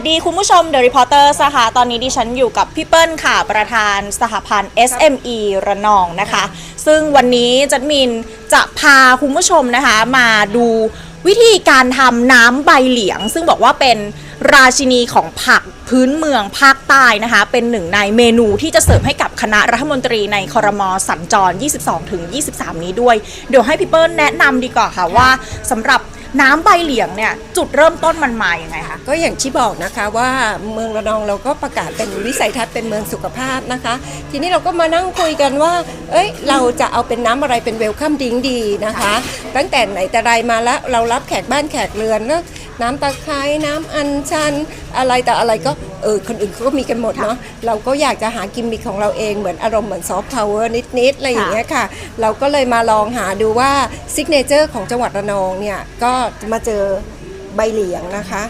สดีคุณผู้ชม The Reporters นะคะตอนนี้ดิฉันอยู่กับพี่เปิ้ลค่ะ ประธานสหพันธ์ SME ระนองนะคะ ซึ่งวันนี้จัดมินจะพาคุณผู้ชมนะคะ มาดูวิธีการทำน้ำใบเหลียง ซึ่งบอกว่าเป็นราชินีของผักพื้นเมืองภาคใต้นะคะ เป็นหนึ่งในเมนูที่จะเสิร์ฟให้กับคณะรัฐมนตรีในคอรมอสัญจร 22-23 นี้ด้วย เดี๋ยวให้พี่เปิ้ลแนะนำดีกว่าค่ะว่าสำหรับ น้ำใบเหลียงเนี่ยจุดเริ่มต้นมันมาอย่างไงคะ ก็อย่างที่บอกนะคะว่าเมืองระนองเราก็ประกาศเป็นวิสัยทัศน์เป็นเมืองสุขภาพนะคะ ทีนี้เราก็มานั่งคุยกันว่า เอ้ยเราจะเอาเป็นน้ำอะไรเป็นเวลคัมดิ้งดีนะคะ ตั้งแต่ไหนแต่ไรมาแล้วเรารับแขกบ้านแขกเรือนแล้ว น้ำตะไคร้น้ำอัญชัน อะไรแต่อะไรก็เออคนอื่นเขาก็มีกันหมดเนาะเราก็อยากจะหากิมมิคของเราเองเหมือนอารมณ์เหมือนซอฟต์พาวเวอร์นิดๆอะไรอย่างเงี้ยค่ะ เราก็เลยมาลองหาดูว่าซิกเนเจอร์ของจังหวัดระนองเนี่ยก็มาเจอใบเหลียงนะคะ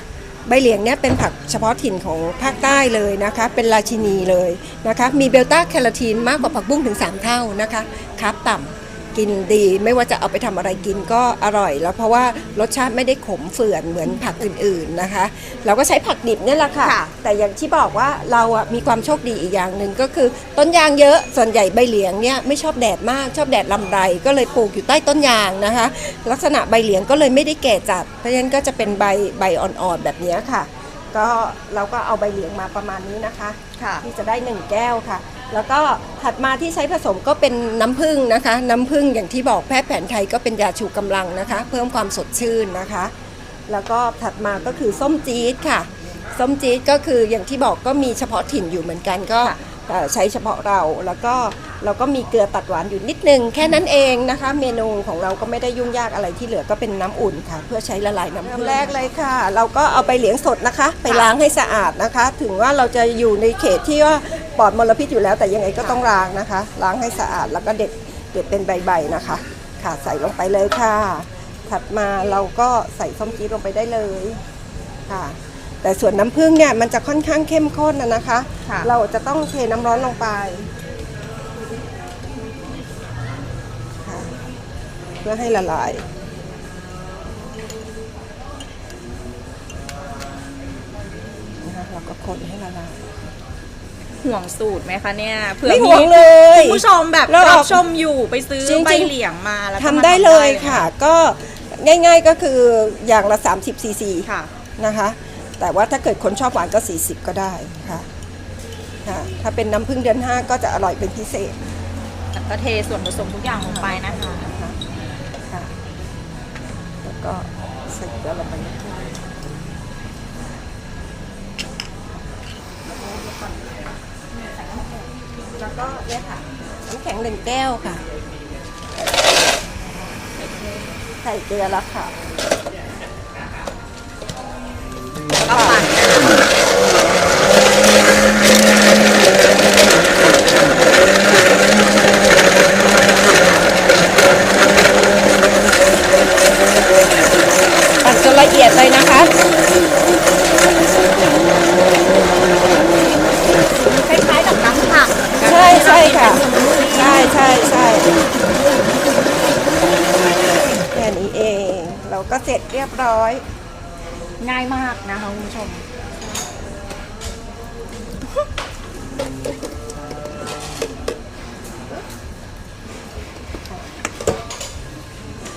ใบเหลียงเนี่ยเป็นผักเฉพาะถิ่นของภาคใต้เลยนะคะ เป็นราชินีเลยนะคะ มีเบลต้าแคโรทีนมากกว่าผักบุ้งถึง 3 เท่านะคะครับต่ำ กินดี ไม่ว่าจะเอาไปทำอะไรกินก็อร่อย แล้วเพราะว่ารสชาติไม่ได้ขมเฝื่อนเหมือนผักอื่นๆนะคะ เราก็ใช้ผักดิบเนี่ยแหละค่ะค่ะ แต่อย่างที่บอกว่าเราอะมีความโชคดีอีกอย่างหนึ่งก็คือ ต้นยางเยอะส่วนใหญ่ใบเหลียงเนี่ยไม่ชอบแดดมากชอบแดดลำไร ก็เลยปลูกอยู่ใต้ต้นยางนะคะ ลักษณะใบเหลียงก็เลยไม่ได้แก่จัด เพราะฉะนั้นก็จะเป็นใบใบอ่อนๆแบบเนี้ยค่ะ ก็เราก็เอาใบเหลียงมาประมาณนี้นะคะค่ะที่จะได้ 1 แก้วค่ะ แล้วก็ถัดมาที่ใช้ผสมก็เป็นน้ำผึ้งนะคะ น้ำผึ้งอย่างที่บอกแพทย์แผนไทยก็เป็นยาชูกำลังนะคะ เพิ่มความสดชื่นนะคะ แล้วก็ถัดมาก็คือส้มจี๊ดค่ะ ส้มจี๊ดก็คืออย่างที่บอกก็มีเฉพาะถิ่นอยู่เหมือนกันก็ค่ะเอ่อใช้เฉพาะเราแล้วก็เราก็มีเกลือตัดหวานอยู่นิดนึง แค่นั้นเองนะคะ เมนูของเราก็ไม่ได้ยุ่งยากอะไรที่เหลือก็เป็นน้ำอุ่นค่ะ เพื่อใช้ละลายน้ำผึ้งแรกเลยค่ะ เราก็เอาไปเหลียงสดนะคะ ไปล้างให้สะอาดนะคะ ถึงว่าเราจะอยู่ในเขตที่ว่าป ลอดมลพิษอยู่แล้วแต่ยังไงก็ต้องล้างนะคะ ล้างให้สะอาดแล้วก็เด็ดเด็ดเป็นใบๆนะคะ ค่ะใส่ลงไปเลยค่ะ ถัดมาเราก็ใส่ส้มจี๊ดลงไปได้เลยค่ะ แต่ส่วนน้ำผึ้งเนี่ยมันจะค่อนข้างเข้มข้นนะนะคะ ค่ะเราจะต้องเทน้ำร้อนลงไปค่ะเพื่อให้ละลาย นะคะเราก็คนให้ละลาย ห่วงสูตรไหมคะเนี่ยเผื่อไม่มีห่วงเลยคุณผู้ชมแบบเราออกรับชมอยู่ไปซื้อจริงๆใบเหลียงมาแล้วก็ทำมาได้เลยทำค่ะ ก็ง่าย ๆก็คืออย่างละ 30ซีซีค่ะนะคะ แต่ว่าถ้าเกิดคนชอบหวานก็ 40 ก็ได้ค่ะค่ะถ้าเป็นน้ำผึ้งเดือน 5 ก็จะอร่อยเป็นพิเศษแล้วก็เทส่วนผสมทุกอย่างลงไปนะคะนะคะค่ะแล้วก็ใส่เกลือลงไปนิดนึงแล้ว ก็เนี่ยค่ะน้ำแข็งหนึ่งแก้วค่ะ ใส่เกลือแล้วค่ะก็ปั่นนะคะ ปั่นจนละเอียดเลยนะคะ คล้ายๆกับน้ำผัก ใช่ใช่ค่ะ ใช่ใช่ใช่แค่นี้เอง เราก็เสร็จเรียบร้อย ง่ายมากนะคะคุณผู้ชม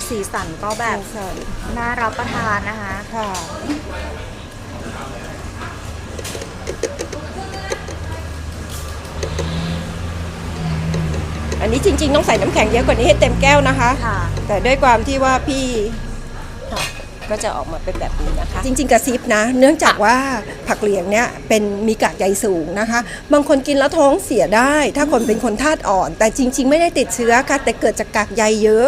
สีสันก็แบบใช่น่ารับประทานนะคะ ค่ะอันนี้จริง ๆ ต้องใส่น้ำแข็งเยอะกว่านี้ให้เต็มแก้วนะคะค่ะแต่ด้วยความที่ว่าพี่ค่ะ ก็จะออกมาเป็นแบบนี้นะคะ จริง ๆ กระซิบนะ เนื่องจากว่าผักเหลียงเนี่ยเป็นมีกากใยสูงนะคะ บางคนกินแล้วท้องเสียได้ ถ้าคนเป็นคนธาตุอ่อน แต่จริง ๆ ไม่ได้ติดเชื้อค่ะแต่เกิดจากกากใยเยอะ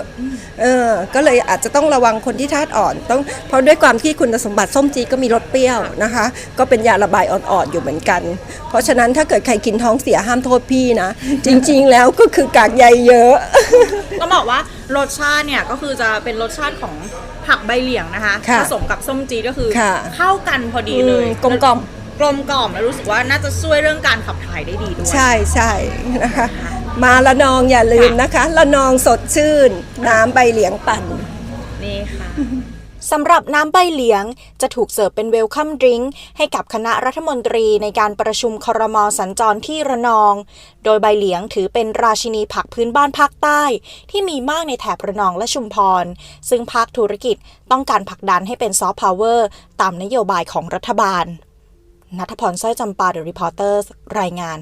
เออก็เลยอาจจะต้องระวังคนที่ธาตุอ่อน ต้องเพราะด้วยความที่คุณสมบัติส้มจีดก็มีรสเปรี้ยวนะคะ ก็เป็นยาระบายอ่อนๆอยู่เหมือนกัน เพราะฉะนั้นถ้าเกิดใครกินท้องเสียห้ามโทษพี่นะ จริง ๆ แล้วก็คือกากใยเยอะ ต้องบอกว่ารสชาติเนี่ยก็คือจะเป็นรสชาติของ ผักใบเหลียงนะคะค่ะผสมกับส้มจีดก็คือค่ะ เข้ากันพอดีเลยอืมกลมกล่อมกลมกล่อมแล้วรู้สึกว่าน่าจะช่วยเรื่องการขับถ่ายได้ดีด้วย ใช่ใช่นะคะ มาละนองอย่าลืมนะคะละนองสดชื่น น้ำใบเหลียงปั่น นี่ค่ะ สำหรับน้ำใบเหลียง จะถูกเสิร์ฟเป็นเวลคัมดริงก์ให้กับคณะรัฐมนตรีในการประชุมคอรมอสัญจรที่ระนอง โดยใบเหลียงถือเป็นราชินีผักพื้นบ้านภาคใต้ ที่มีมากในแถบระนองและชุมพร ซึ่งภาคธุรกิจต้องการผลักดันให้เป็นซอฟต์พาวเวอร์ตามนโยบายของรัฐบาลนัทพรสร้อยจำปาเดอะรีพอร์เตอร์รายงาน